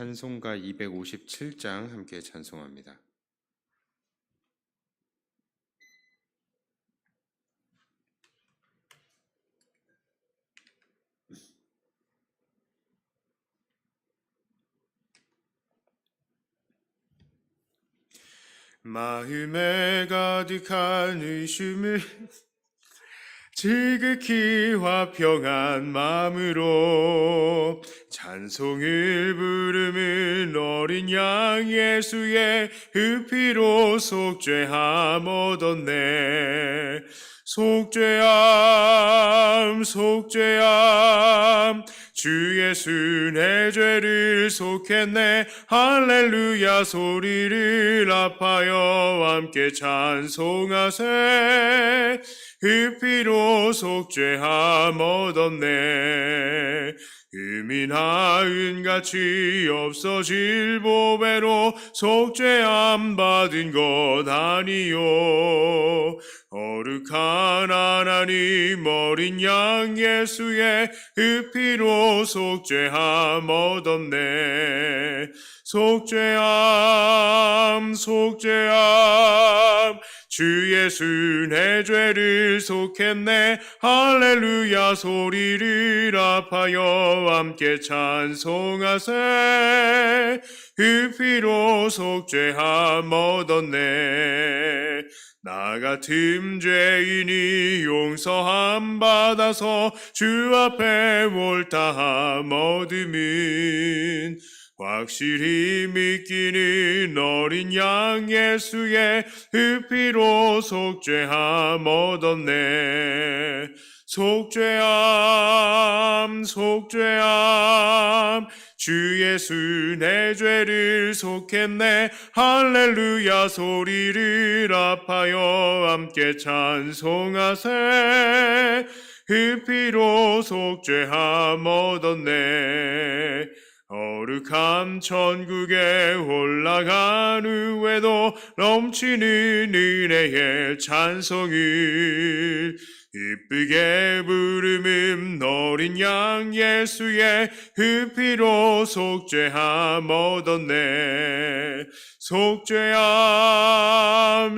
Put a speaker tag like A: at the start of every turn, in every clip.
A: 찬송가 257장 함께 찬송합니다. 마음에 가득한 의심을 지극히 화평한 마음으로 찬송을 부르는 어린 양 예수의 흡피로 속죄함 얻었네. 속죄함 속죄함 주 예수 내 죄를 속했네. 할렐루야 소리를 아파여 함께 찬송하세. 흡피로 속죄함 얻었네 흠이 나 은 같이 없어질 보배로 속죄함 받은 것 아니요. 거룩한 하나님 어린 양 예수의 흡피로 속죄함 얻었네 속죄함 속죄함. 주 예수 내 죄를 속했네. 할렐루야 소리를 아파여 함께 찬송하세. 흡피로 속죄함 얻었네. 나 같은 죄인이 용서함 받아서 주 앞에 몰다함 얻음은 확실히 믿기는 어린 양 예수의 흡피로 속죄함 얻었네. 속죄함 속죄함. 주 예수 내 죄를 속했네. 할렐루야 소리를 아파여 함께 찬송하세. 흡피로 속죄함 얻었네 거룩한 천국에 올라간 후에도 넘치는 은혜의 찬송을 이쁘게 부르는 어린 양 예수의 흡피로 속죄함 얻었네 속죄함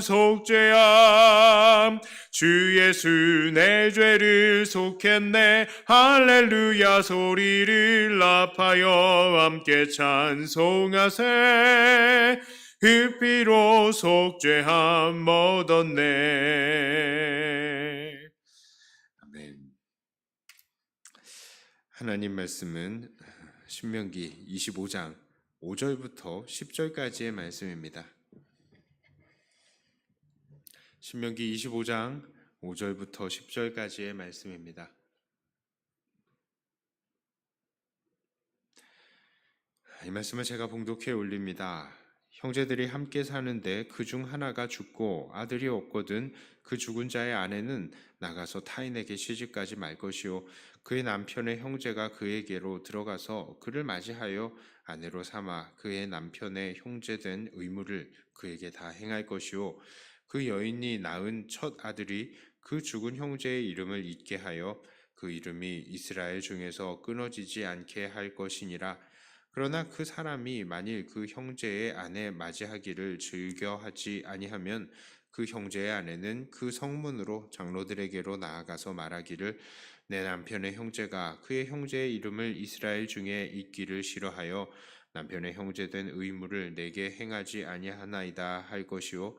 A: 속죄함. 주 예수 내 죄를 속했네. 할렐루야 소리를 아파여 함께 찬송하세. 흡피로 속죄함 얻었네. 아멘. 하나님 말씀은 신명기 25장 5절부터 10절까지의 말씀입니다. 신명기 25장 5절부터 10절까지의 말씀입니다. 이 말씀을 제가 봉독해 올립니다. 형제들이 함께 사는데 그 중 하나가 죽고 아들이 없거든 그 죽은 자의 아내는 나가서 타인에게 시집가지 말 것이요 그의 남편의 형제가 그에게로 들어가서 그를 맞이하여 아내로 삼아 그의 남편의 형제된 의무를 그에게 다 행할 것이요 그 여인이 낳은 첫 아들이 그 죽은 형제의 이름을 잊게 하여 그 이름이 이스라엘 중에서 끊어지지 않게 할 것이니라. 그러나 그 사람이 만일 그 형제의 아내 맞이하기를 즐겨하지 아니하면 그 형제의 아내는 그 성문으로 장로들에게로 나아가서 말하기를 내 남편의 형제가 그의 형제의 이름을 이스라엘 중에 잊기를 싫어하여 남편의 형제된 의무를 내게 행하지 아니하나이다 할 것이요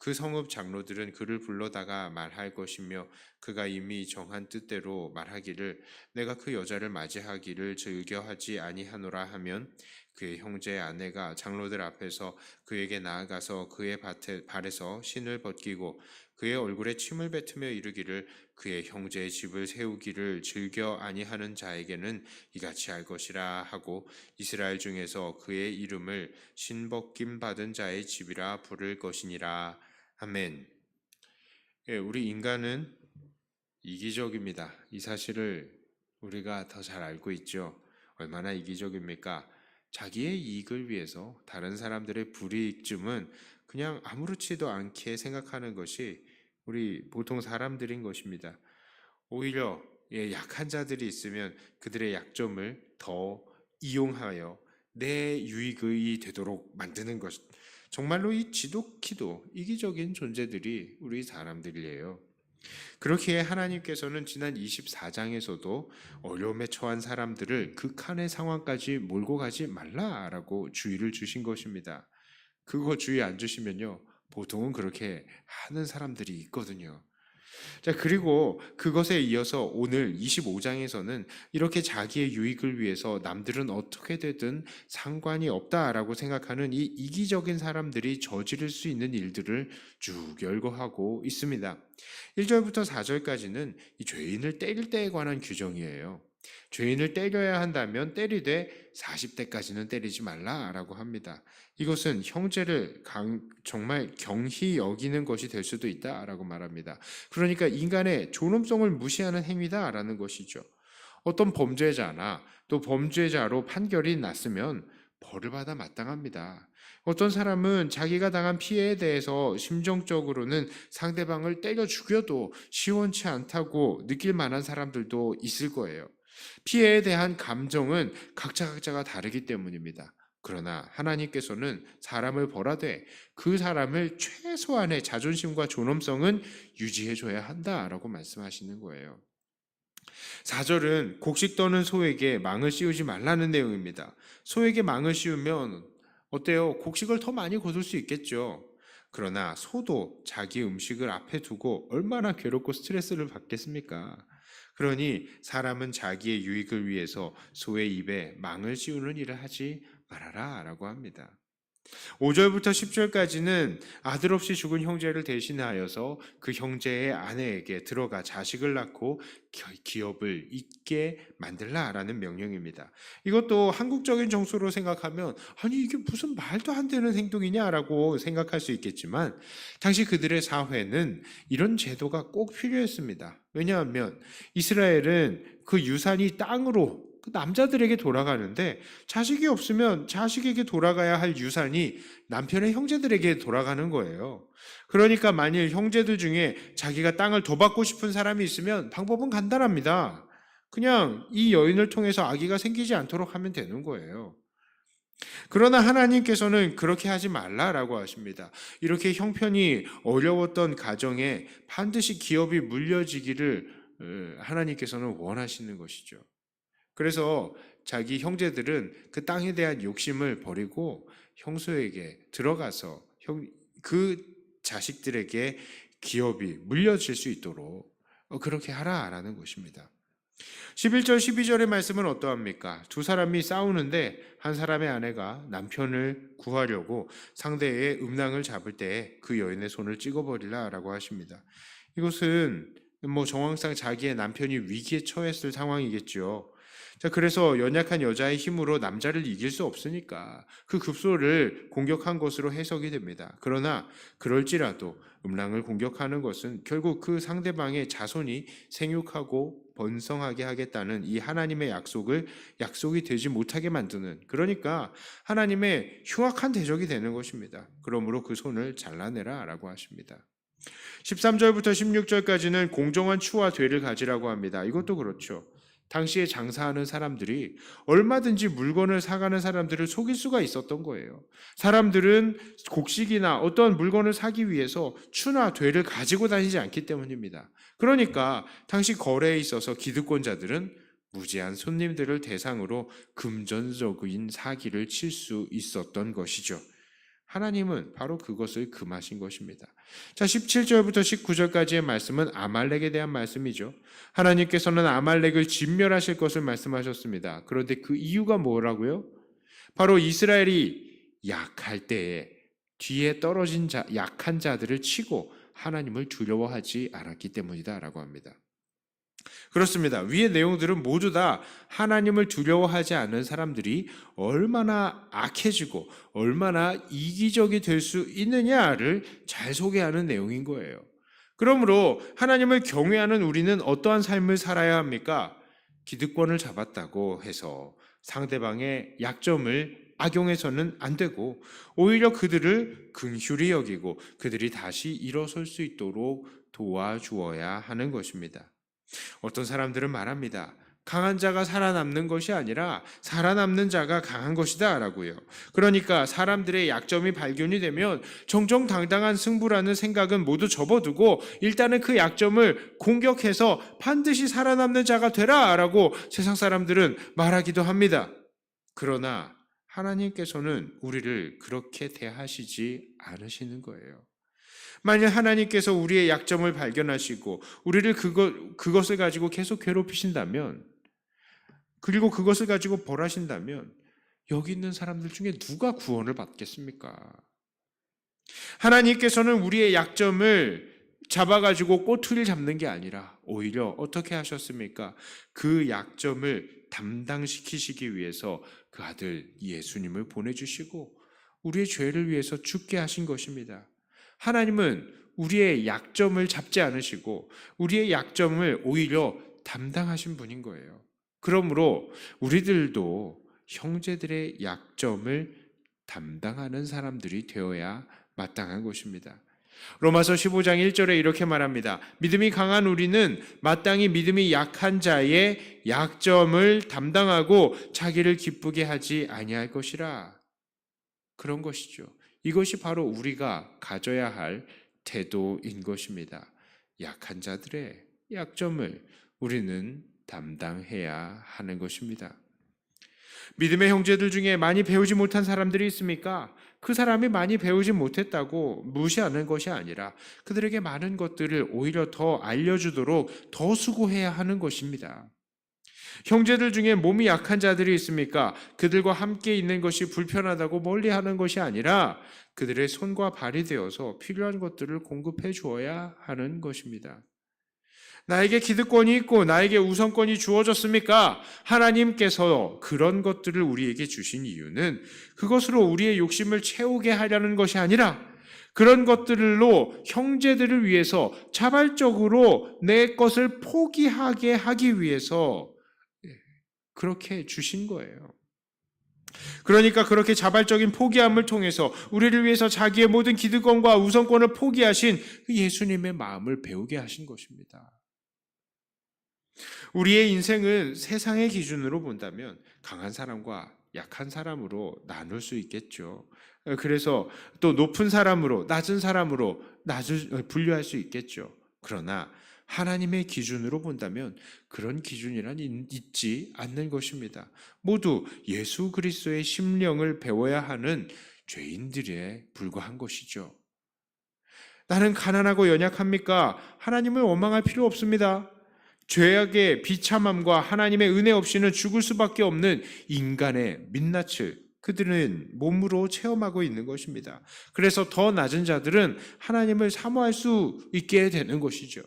A: 그 성읍 장로들은 그를 불러다가 말할 것이며 그가 이미 정한 뜻대로 말하기를 내가 그 여자를 맞이하기를 즐겨하지 아니하노라 하면 그의 형제의 아내가 장로들 앞에서 그에게 나아가서 그의 밭에, 발에서 신을 벗기고 그의 얼굴에 침을 뱉으며 이르기를 그의 형제의 집을 세우기를 즐겨 아니하는 자에게는 이같이 할 것이라 하고 이스라엘 중에서 그의 이름을 신벗김 받은 자의 집이라 부를 것이니라 아멘. 예, 우리 인간은 이기적입니다. 이 사실을 우리가 더 잘 알고 있죠. 얼마나 이기적입니까? 자기의 이익을 위해서 다른 사람들의 불이익쯤은 그냥 아무렇지도 않게 생각하는 것이 우리 보통 사람들인 것입니다. 오히려 예, 약한 자들이 있으면 그들의 약점을 더 이용하여 내 유익이 되도록 만드는 것. 정말로 이 지독히도 이기적인 존재들이 우리 사람들이에요. 그렇기에 하나님께서는 지난 24장에서도 어려움에 처한 사람들을 극한의 상황까지 몰고 가지 말라라고 주의를 주신 것입니다. 그거 주의 안 주시면요. 보통은 그렇게 하는 사람들이 있거든요. 자, 그리고 그것에 이어서 오늘 25장에서는 이렇게 자기의 유익을 위해서 남들은 어떻게 되든 상관이 없다라고 생각하는 이 이기적인 사람들이 저지를 수 있는 일들을 쭉 열거하고 있습니다. 1절부터 4절까지는 이 죄인을 때릴 때에 관한 규정이에요. 죄인을 때려야 한다면 때리되 40대까지는 때리지 말라라고 합니다. 이것은 형제를 강- 정말 경히 여기는 것이 될 수도 있다라고 말합니다. 그러니까 인간의 존엄성을 무시하는 행위다라는 것이죠. 어떤 범죄자나 또 범죄자로 판결이 났으면 벌을 받아 마땅합니다. 어떤 사람은 자기가 당한 피해에 대해서 심정적으로는 상대방을 때려 죽여도 시원치 않다고 느낄 만한 사람들도 있을 거예요. 피해에 대한 감정은 각자 각자가 다르기 때문입니다. 그러나 하나님께서는 사람을 벌하되 그 사람을 최소한의 자존심과 존엄성은 유지해 줘야 한다라고 말씀하시는 거예요. 4절은 곡식 떠는 소에게 망을 씌우지 말라는 내용입니다. 소에게 망을 씌우면 어때요? 곡식을 더 많이 거둘 수 있겠죠. 그러나 소도 자기 음식을 앞에 두고 얼마나 괴롭고 스트레스를 받겠습니까? 그러니 사람은 자기의 유익을 위해서 소의 입에 망을 씌우는 일을 하지 말아라 라고 합니다. 5절부터 10절까지는 아들 없이 죽은 형제를 대신하여서 그 형제의 아내에게 들어가 자식을 낳고 기- 기업을 잇게 만들라라는 명령입니다. 이것도 한국적인 정서로 생각하면 아니 이게 무슨 말도 안 되는 행동이냐라고 생각할 수 있겠지만 당시 그들의 사회는 이런 제도가 꼭 필요했습니다. 왜냐하면 이스라엘은 그 유산이 땅으로 그 남자들에게 돌아가는데 자식이 없으면 자식에게 돌아가야 할 유산이 남편의 형제들에게 돌아가는 거예요. 그러니까 만일 형제들 중에 자기가 땅을 더 받고 싶은 사람이 있으면 방법은 간단합니다. 그냥 이 여인을 통해서 아기가 생기지 않도록 하면 되는 거예요. 그러나 하나님께서는 그렇게 하지 말라라고 하십니다. 이렇게 형편이 어려웠던 가정에 반드시 기업이 물려지기를 어, 하나님께서는 원하시는 것이죠. 그래서 자기 형제들은 그 땅에 대한 욕심을 버리고 형수에게 들어가서 형, 그 자식들에게 기업이 물려질 수 있도록 어, 그렇게 하라라는 것입니다. 11절, 12절의 말씀은 어떠합니까? 두 사람이 싸우는데 한 사람의 아내가 남편을 구하려고 상대의 음낭을 잡을 때 그 여인의 손을 찍어버리라라고 하십니다. 이것은 뭐 정황상 자기의 남편이 위기에 처했을 상황이겠죠. 자, 그래서 연약한 여자의 힘으로 남자를 이길 수 없으니까 그 급소를 공격한 것으로 해석이 됩니다. 그러나 그럴지라도 음란을 공격하는 것은 결국 그 상대방의 자손이 생육하고 번성하게 하겠다는 이 하나님의 약속을 약속이 되지 못하게 만드는 그러니까 하나님의 흉악한 대적이 되는 것입니다. 그러므로 그 손을 잘라내라라고 하십니다. 13절부터 16절까지는 공정한 추와 죄를 가지라고 합니다. 이것도 그렇죠. 당시에 장사하는 사람들이 얼마든지 물건을 사가는 사람들을 속일 수가 있었던 거예요. 사람들은 곡식이나 어떤 물건을 사기 위해서 추나 되를 가지고 다니지 않기 때문입니다. 그러니까 당시 거래에 있어서 기득권자들은 무지한 손님들을 대상으로 금전적인 사기를 칠 수 있었던 것이죠. 하나님은 바로 그것을 금하신 것입니다. 자, 17절부터 19절까지의 말씀은 아말렉에 대한 말씀이죠. 하나님께서는 아말렉을 진멸하실 것을 말씀하셨습니다. 그런데 그 이유가 뭐라고요? 바로 이스라엘이 약할 때에 뒤에 떨어진 자, 약한 자들을 치고 하나님을 두려워하지 않았기 때문이다라고 합니다. 그렇습니다. 위의 내용들은 모두 다 하나님을 두려워하지 않는 사람들이 얼마나 악해지고 얼마나 이기적이 될 수 있느냐를 잘 소개하는 내용인 거예요. 그러므로 하나님을 경외하는 우리는 어떠한 삶을 살아야 합니까? 기득권을 잡았다고 해서 상대방의 약점을 악용해서는 안 되고 오히려 그들을 긍휼히 여기고 그들이 다시 일어설 수 있도록 도와주어야 하는 것입니다. 어떤 사람들은 말합니다. 강한 자가 살아남는 것이 아니라 살아남는 자가 강한 것이다 라고요. 그러니까 사람들의 약점이 발견이 되면 정정당당한 승부라는 생각은 모두 접어두고 일단은 그 약점을 공격해서 반드시 살아남는 자가 되라 라고 세상 사람들은 말하기도 합니다. 그러나 하나님께서는 우리를 그렇게 대하시지 않으시는 거예요. 만약 하나님께서 우리의 약점을 발견하시고 우리를 그것, 그것을 가지고 계속 괴롭히신다면 그리고 그것을 가지고 벌하신다면 여기 있는 사람들 중에 누가 구원을 받겠습니까? 하나님께서는 우리의 약점을 잡아가지고 꼬투리를 잡는 게 아니라 오히려 어떻게 하셨습니까? 그 약점을 담당시키시기 위해서 그 아들 예수님을 보내주시고 우리의 죄를 위해서 죽게 하신 것입니다. 하나님은 우리의 약점을 잡지 않으시고 우리의 약점을 오히려 담당하신 분인 거예요. 그러므로 우리들도 형제들의 약점을 담당하는 사람들이 되어야 마땅한 것입니다. 로마서 15장 1절에 이렇게 말합니다. 믿음이 강한 우리는 마땅히 믿음이 약한 자의 약점을 담당하고 자기를 기쁘게 하지 아니할 것이라. 그런 것이죠. 이것이 바로 우리가 가져야 할 태도인 것입니다. 약한 자들의 약점을 우리는 담당해야 하는 것입니다. 믿음의 형제들 중에 많이 배우지 못한 사람들이 있습니까? 그 사람이 많이 배우지 못했다고 무시하는 것이 아니라 그들에게 많은 것들을 오히려 더 알려주도록 더 수고해야 하는 것입니다. 형제들 중에 몸이 약한 자들이 있습니까? 그들과 함께 있는 것이 불편하다고 멀리 하는 것이 아니라 그들의 손과 발이 되어서 필요한 것들을 공급해 주어야 하는 것입니다. 나에게 기득권이 있고 나에게 우선권이 주어졌습니까? 하나님께서 그런 것들을 우리에게 주신 이유는 그것으로 우리의 욕심을 채우게 하려는 것이 아니라 그런 것들로 형제들을 위해서 자발적으로 내 것을 포기하게 하기 위해서 그렇게 주신 거예요. 그러니까 그렇게 자발적인 포기함을 통해서 우리를 위해서 자기의 모든 기득권과 우선권을 포기하신 그 예수님의 마음을 배우게 하신 것입니다. 우리의 인생은 세상의 기준으로 본다면 강한 사람과 약한 사람으로 나눌 수 있겠죠. 그래서 또 높은 사람으로 낮은 사람으로 낮을 분류할 수 있겠죠. 그러나 하나님의 기준으로 본다면 그런 기준이란 있지 않는 것입니다. 모두 예수 그리스도의 심령을 배워야 하는 죄인들에 불과한 것이죠. 나는 가난하고 연약합니까? 하나님을 원망할 필요 없습니다. 죄악의 비참함과 하나님의 은혜 없이는 죽을 수밖에 없는 인간의 민낯을 그들은 몸으로 체험하고 있는 것입니다. 그래서 더 낮은 자들은 하나님을 사모할 수 있게 되는 것이죠.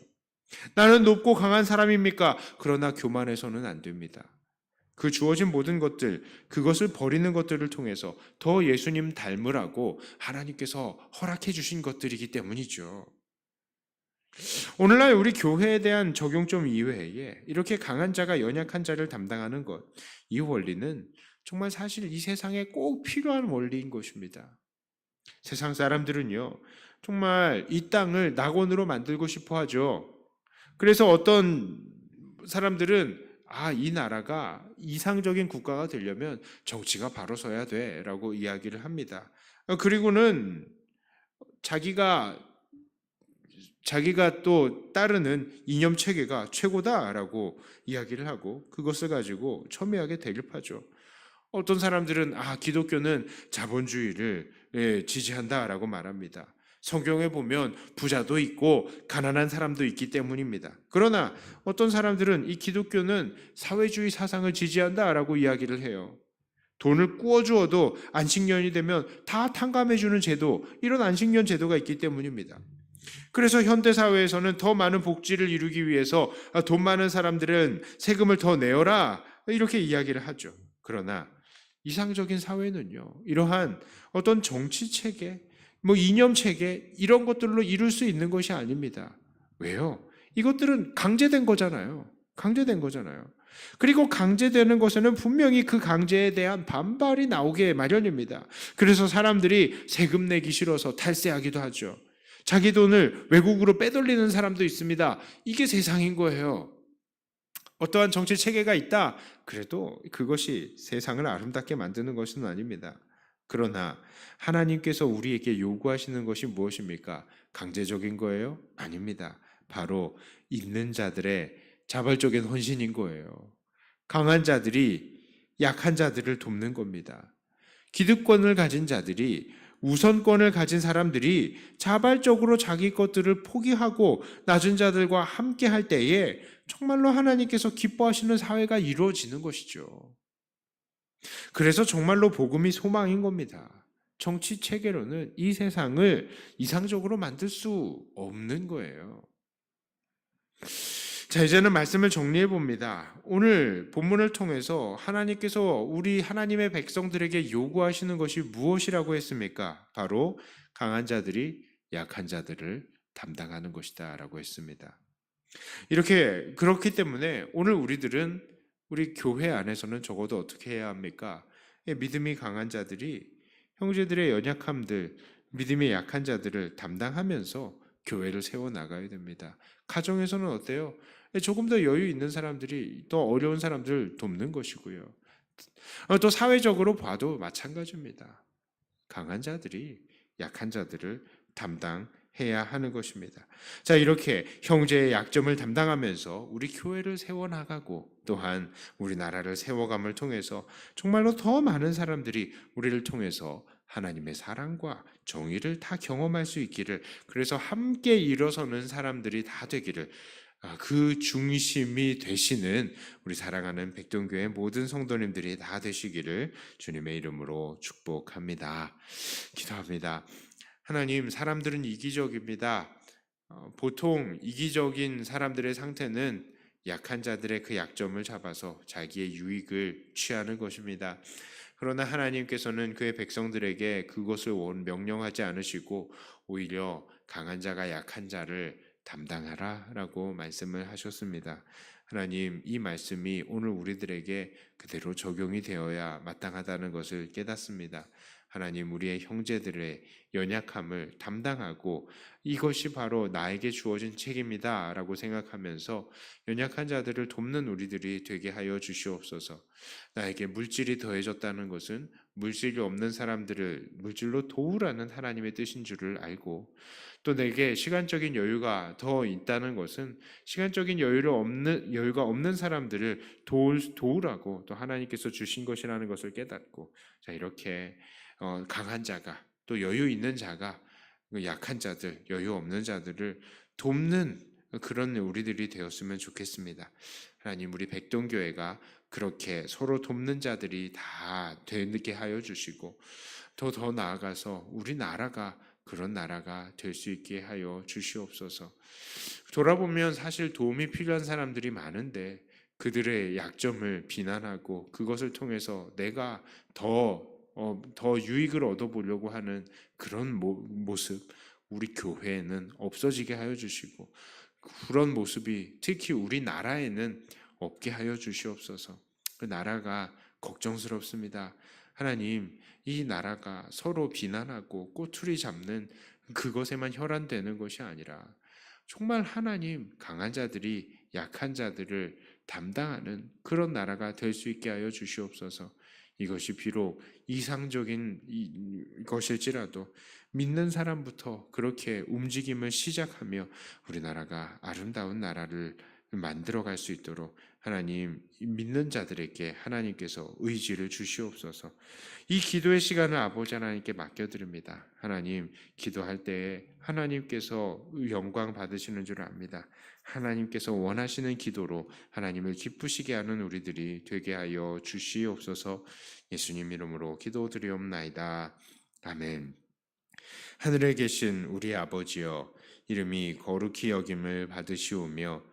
A: 나는 높고 강한 사람입니까? 그러나 교만해서는 안 됩니다. 그 주어진 모든 것들, 그것을 버리는 것들을 통해서 더 예수님 닮으라고 하나님께서 허락해 주신 것들이기 때문이죠. 오늘날 우리 교회에 대한 적용점 이외에 이렇게 강한 자가 연약한 자를 담당하는 것, 이 원리는 정말 사실 이 세상에 꼭 필요한 원리인 것입니다. 세상 사람들은요, 정말 이 땅을 낙원으로 만들고 싶어 하죠. 그래서 어떤 사람들은 아, 이 나라가 이상적인 국가가 되려면 정치가 바로 서야 돼 라고 이야기를 합니다. 그리고는 자기가 자기가 또 따르는 이념 체계가 최고다라고 이야기를 하고 그것을 가지고 첨예하게 대립하죠. 어떤 사람들은 아 기독교는 자본주의를 예, 지지한다라고 말합니다. 성경에 보면 부자도 있고 가난한 사람도 있기 때문입니다. 그러나 어떤 사람들은 이 기독교는 사회주의 사상을 지지한다라고 이야기를 해요. 돈을 꾸어 주어도 안식년이 되면 다 탕감해 주는 제도, 이런 안식년 제도가 있기 때문입니다. 그래서 현대 사회에서는 더 많은 복지를 이루기 위해서 돈 많은 사람들은 세금을 더 내어라 이렇게 이야기를 하죠. 그러나 이상적인 사회는요. 이러한 어떤 정치 체계, 뭐 이념 체계 이런 것들로 이룰 수 있는 것이 아닙니다. 왜요? 이것들은 강제된 거잖아요. 강제된 거잖아요. 그리고 강제되는 것에는 분명히 그 강제에 대한 반발이 나오게 마련입니다. 그래서 사람들이 세금 내기 싫어서 탈세하기도 하죠. 자기 돈을 외국으로 빼돌리는 사람도 있습니다. 이게 세상인 거예요. 어떠한 정치 체계가 있다. 그래도 그것이 세상을 아름답게 만드는 것은 아닙니다. 그러나 하나님께서 우리에게 요구하시는 것이 무엇입니까? 강제적인 거예요? 아닙니다. 바로 있는 자들의 자발적인 헌신인 거예요. 강한 자들이 약한 자들을 돕는 겁니다. 기득권을 가진 자들이 우선권을 가진 사람들이 자발적으로 자기 것들을 포기하고 낮은 자들과 함께 할 때에 정말로 하나님께서 기뻐하시는 사회가 이루어지는 것이죠. 그래서 정말로 복음이 소망인 겁니다. 정치 체계로는 이 세상을 이상적으로 만들 수 없는 거예요. 자, 이제는 말씀을 정리해 봅니다. 오늘 본문을 통해서 하나님께서 우리 하나님의 백성들에게 요구하시는 것이 무엇이라고 했습니까? 바로 강한 자들이 약한 자들을 담당하는 것이다라고 했습니다. 이렇게 그렇기 때문에 오늘 우리들은 우리 교회 안에서는 적어도 어떻게 해야 합니까? 예, 믿음이 강한 자들이 형제들의 연약함들, 믿음이 약한 자들을 담당하면서 교회를 세워 나가야 됩니다. 가정에서는 어때요? 예, 조금 더 여유 있는 사람들이 또 어려운 사람들을 돕는 것이고요. 어, 또 사회적으로 봐도 마찬가지입니다. 강한 자들이 약한 자들을 담당 해야 하는 것입니다. 자, 이렇게 형제의 약점을 담당하면서 우리 교회를 세워나가고 또한 우리나라를 세워감을 통해서 정말로 더 많은 사람들이 우리를 통해서 하나님의 사랑과 정의를 다 경험할 수 있기를 그래서 함께 일어서는 사람들이 다 되기를 아, 그 중심이 되시는 우리 사랑하는 백동교회 모든 성도님들이 다 되시기를 주님의 이름으로 축복합니다. 기도합니다. 하나님, 사람들은 이기적입니다. 어, 보통 이기적인 사람들의 상태는 약한 자들의 그 약점을 잡아서 자기의 유익을 취하는 것입니다. 그러나 하나님께서는 그의 백성들에게 그것을 원 명령하지 않으시고 오히려 강한 자가 약한 자를 담당하라 라고 말씀을 하셨습니다. 하나님, 이 말씀이 오늘 우리들에게 그대로 적용이 되어야 마땅하다는 것을 깨닫습니다. 하나님, 우리의 형제들의 연약함을 담당하고 이것이 바로 나에게 주어진 책임이다 라고 생각하면서 연약한 자들을 돕는 우리들이 되게 하여 주시옵소서. 나에게 물질이 더해졌다는 것은 물질이 없는 사람들을 물질로 도우라는 하나님의 뜻인 줄을 알고 또 내게 시간적인 여유가 더 있다는 것은 시간적인 여유를 없는 여유가 없는 사람들을 도울, 도우라고 또 하나님께서 주신 것이라는 것을 깨닫고 자 이렇게 어, 강한 자가 또 여유 있는 자가 그 약한 자들 여유 없는 자들을 돕는 그런 우리들이 되었으면 좋겠습니다. 하나님 우리 백동교회가 그렇게 서로 돕는 자들이 다 되게 하여 주시고 더 더 나아가서 우리 나라가 그런 나라가 될 수 있게 하여 주시옵소서. 돌아보면 사실 도움이 필요한 사람들이 많은데 그들의 약점을 비난하고 그것을 통해서 내가 더, 어, 더 유익을 얻어보려고 하는 그런 모, 모습, 우리 교회에는 없어지게 하여 주시고 그런 모습이 특히 우리 나라에는 없게 하여 주시옵소서. 그 나라가 걱정스럽습니다. 하나님, 이 나라가 서로 비난하고 꼬투리 잡는 그것에만 혈안되는 것이 아니라 정말 하나님 강한 자들이 약한 자들을 담당하는 그런 나라가 될 수 있게 하여 주시옵소서. 이것이 비록 이상적인 것일지라도 믿는 사람부터 그렇게 움직임을 시작하며 우리나라가 아름다운 나라를 만들어 갈 수 있도록 하나님 믿는 자들에게 하나님께서 의지를 주시옵소서. 이 기도의 시간을 아버지 하나님께 맡겨드립니다. 하나님 기도할 때에 하나님께서 영광 받으시는 줄 압니다. 하나님께서 원하시는 기도로 하나님을 기쁘시게 하는 우리들이 되게 하여 주시옵소서. 예수님 이름으로 기도드리옵나이다. 아멘. 하늘에 계신 우리 아버지여 이름이 거룩히 여김을 받으시오며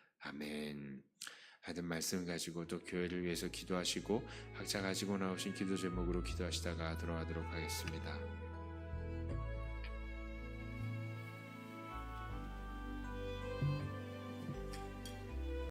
A: 아멘. 하는 말씀 가지고 또 교회를 위해서 기도하시고 각자 가지고 나오신 기도 제목으로 기도하시다가 들어가도록 하겠습니다.